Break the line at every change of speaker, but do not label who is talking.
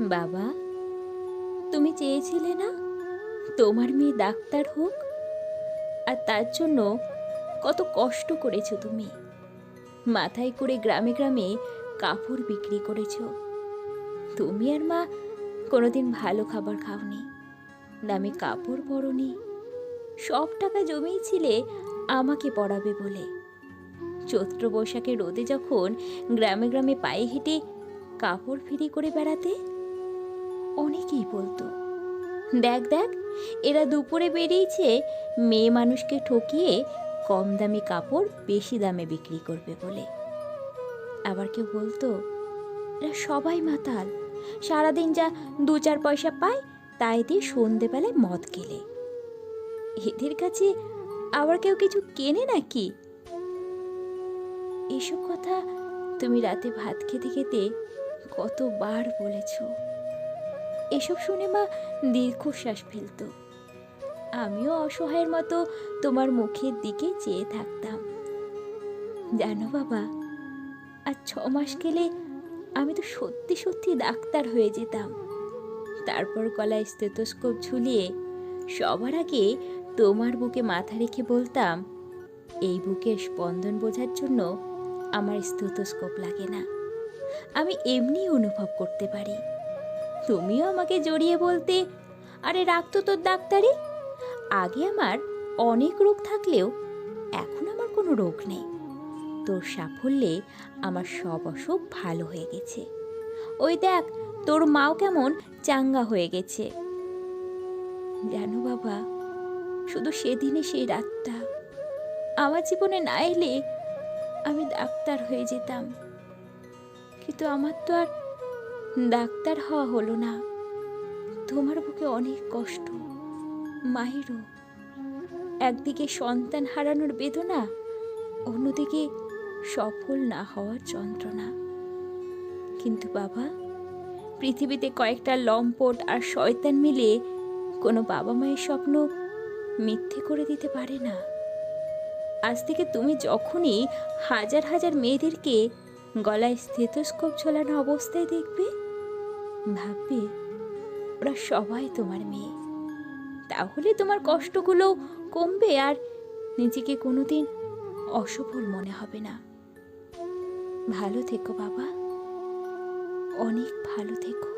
বাবা, তুমি চেয়েছিলে না তোমার মেয়ে ডাক্তার হোক? আর তার জন্য কত কষ্ট করেছ তুমি। মাথায় করে গ্রামে গ্রামে কাপড় বিক্রি করেছ। তুমি আর মা কোনোদিন ভালো খাবার খাওনি দামে কাপড় পরনি। সব টাকা জমিয়েছিলে আমাকে পড়াবে বলে। চৈত্র বৈশাখে রোদে যখন গ্রামে গ্রামে পায়ে হেঁটে কাপড় ফিরি করে বেড়াতে অনেকেই বলতো, দেখ দেখ, এরা দুপুরে বেরিয়েছে, মেয়ে মানুষকে ঠকিয়ে কম দামি কাপড় বেশি দামে বিক্রি করবে বলে। আবার কেউ বলতো, এরা সবাই মাতাল, সারাদিন যা দু চার পয়সা পায়, তাই দিয়ে সন্ধেবেলায় মদ গেলে এদের কাছে আবার কেউ কিছু কেনে নাকি? এসব কথা তুমি রাতে ভাত খেতে খেতে কতবার বলেছ। এসব শুনে মা দীর্ঘশ্বাস ফেলত। আমিও অসহায়ের মতো তোমার মুখের দিকে চেয়ে থাকতাম। জানো বাবা, আর ছ মাস গেলে আমি তো সত্যি সত্যি ডাক্তার হয়ে যেতাম। তারপর গলায় স্টেথোস্কোপ ঝুলিয়ে সবার আগে তোমার বুকে মাথা রেখে বলতাম, এই বুকের স্পন্দন বোঝার জন্য আমার স্টেথোস্কোপ লাগে না। আমি এমনি অনুভব করতে পারি। তুমিও আমাকে জড়িয়ে বলতে। আরে রাখতো তোর ডাক্তারি। আগে আমার অনেক রোগ থাকলেও এখন আমার কোনো রোগ নেই। তোর সাফল্যে আমার সব অসুখ ভালো হয়ে গেছে। ওই দেখ, তোর মাও কেমন চাঙ্গা হয়ে গেছে। জানো বাবা, শুধু সেদিনে সেই রাতটা। আমার জীবনে না এলে আমি ডাক্তার হয়ে যেতাম। কিন্তু আমার তো আর ডাক্তার হওয়া হলো না। তোমার বুকে অনেক কষ্ট। মায়েরও একদিকে সন্তান হারানোর বেদনা, অন্যদিকে সফল না হওয়ার যন্ত্রণা। কিন্তু বাবা, পৃথিবীতে কয়েকটা লম্পট আর শয়তান মিলে কোনো বাবা মায়ের স্বপ্ন মিথ্যে করে দিতে পারে না। আজ থেকে তুমি যখনই হাজার হাজার মেয়েদেরকে গলায় স্থেতস্কোপ ঝোলানো অবস্থায় দেখবে ভাববে, ওরা সবাই তোমার মেয়ে। তাহলে তোমার কষ্টগুলো কমবে আর নিজেকে কোনোদিন অসফল মনে হবে না। ভালো থেকো বাবা। অনেক ভালো থেকো।